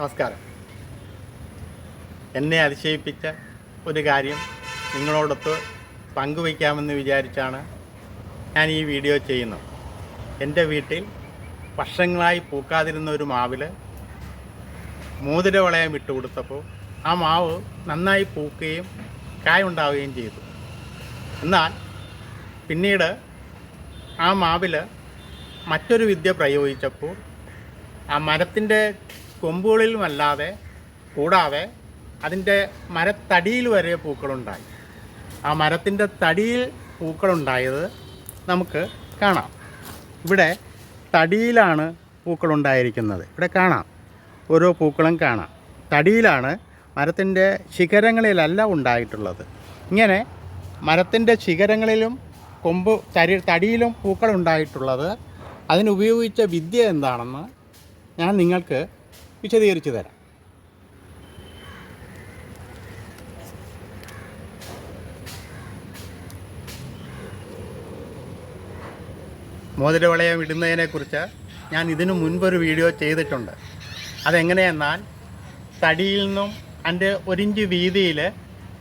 നമസ്കാരം. എന്നെ അതിശയിപ്പിച്ച ഒരു കാര്യം നിങ്ങളോടൊത്ത് പങ്കുവയ്ക്കാമെന്ന് വിചാരിച്ചാണ് ഞാൻ ഈ വീഡിയോ ചെയ്യുന്നത്. എന്റെ വീട്ടിൽ വർഷങ്ങളായി പൂക്കാതിരുന്ന ഒരു മാവിൽ മോതിരവളയം ഇട്ട് കൊടുത്തപ്പോൾ ആ മാവ് നന്നായി പൂക്കുകയും കായുണ്ടാവുകയും ചെയ്തു. എന്നാൽ പിന്നീട് ആ മാവിൽ മറ്റൊരു വിദ്യ പ്രയോഗിച്ചപ്പോൾ ആ മരത്തിന്റെ കൊമ്പുകളിലുമല്ലാതെ കൂടാതെ അതിന്റെ മരത്തടിയിൽ വരെ പൂക്കളുണ്ടായി. ആ മരത്തിന്റെ തടിയിൽ പൂക്കളുണ്ടായത് നമുക്ക് കാണാം. ഇവിടെ തടിയിലാണ് പൂക്കളുണ്ടായിരിക്കുന്നത്. ഇവിടെ കാണാം. ഓരോ പൂക്കളും കാണാം. തടിയിലാണ് മരത്തിന്റെ ശിഖരങ്ങളിലല്ല ഉണ്ടായിട്ടുള്ളത്. ഇങ്ങനെ മരത്തിന്റെ ശിഖരങ്ങളിലും കൊമ്പ് തരി തടിയിലും പൂക്കളുണ്ടായിട്ടുള്ളത്. അതിനുപയോഗിച്ച വിദ്യ എന്താണെന്ന് ഞാൻ നിങ്ങൾക്ക് വിശദീകരിച്ചു തരാം. മോതിരവളയം ഇടുന്നതിനെക്കുറിച്ച് ഞാൻ ഇതിനു മുൻപൊരു വീഡിയോ ചെയ്തിട്ടുണ്ട്. അതെങ്ങനെയെന്നാൽ തടിയിൽ നിന്നും അതിന്റെ ഒരിഞ്ച് വീതിയിൽ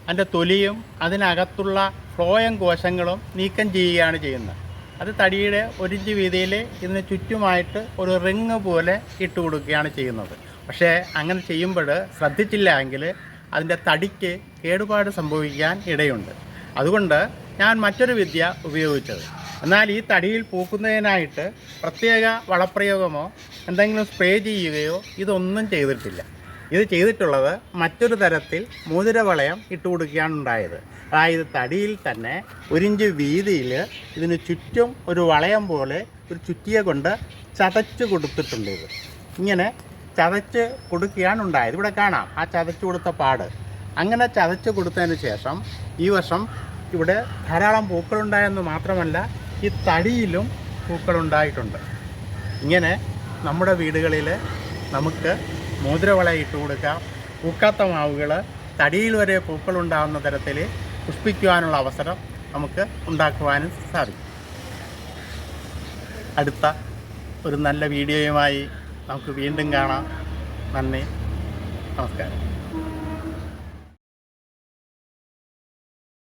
അതിന്റെ തൊലിയും അതിനകത്തുള്ള ഫ്ലോയം കോശങ്ങളും നീക്കം ചെയ്യുകയാണ് ചെയ്യുന്നത്. അത് തടിയുടെ ഒരിഞ്ച് വീതിയിൽ ഇതിന് ചുറ്റുമായിട്ട് ഒരു റിങ് പോലെ ഇട്ട് കൊടുക്കുകയാണ് ചെയ്യുന്നത്. പക്ഷേ അങ്ങനെ ചെയ്യുമ്പോൾ ശ്രദ്ധിച്ചില്ല എങ്കിൽ അതിന്റെ തടിക്ക് കേടുപാട് സംഭവിക്കാൻ ഇടയുണ്ട്. അതുകൊണ്ട് ഞാൻ മറ്റൊരു വിദ്യ ഉപയോഗിച്ചത്. എന്നാൽ ഈ തടിയിൽ പൂക്കുന്നതിനായിട്ട് പ്രത്യേക വളപ്രയോഗമോ എന്തെങ്കിലും സ്പ്രേ ചെയ്യുകയോ ഇതൊന്നും ചെയ്തിട്ടില്ല. ഇത് ചെയ്തിട്ടുള്ളത് മറ്റൊരു തരത്തിൽ മോതിരവളയം ഇട്ട് കൊടുക്കുകയാണ് ഉണ്ടായത്. അതായത് തടിയിൽ തന്നെ ഒരിഞ്ച് വീതിയിൽ ഇതിന് ചുറ്റും ഒരു വളയം പോലെ ഒരു ചുറ്റിയെ കൊണ്ട് ചതച്ച് കൊടുത്തിട്ടുണ്ട് ഇത്. ഇങ്ങനെ ചതച്ച് കൊടുക്കുകയാണ് ഉണ്ടായത്. ഇവിടെ കാണാം ആ ചതച്ച് കൊടുത്ത പാട്. അങ്ങനെ ചതച്ച് കൊടുത്തതിന് ശേഷം ഈ വർഷം ഇവിടെ ധാരാളം പൂക്കളുണ്ടായെന്ന് മാത്രമല്ല ഈ തടിയിലും പൂക്കളുണ്ടായിട്ടുണ്ട് ഇങ്ങനെ നമ്മുടെ വീടുകളിൽ നമുക്ക് മോതിരവള ഇട്ട് കൊടുക്കാം. പൂക്കാത്ത മാവുകൾ തടിയിൽ വരെ പൂക്കൾ ഉണ്ടാകുന്ന തരത്തിൽ പുഷ്പിക്കുവാനുള്ള അവസരം നമുക്ക് ഉണ്ടാക്കുവാനും സാധിക്കും. അടുത്ത ഒരു നല്ല വീഡിയോയുമായി നമുക്ക് വീണ്ടും കാണാം. നന്ദി. നമസ്കാരം.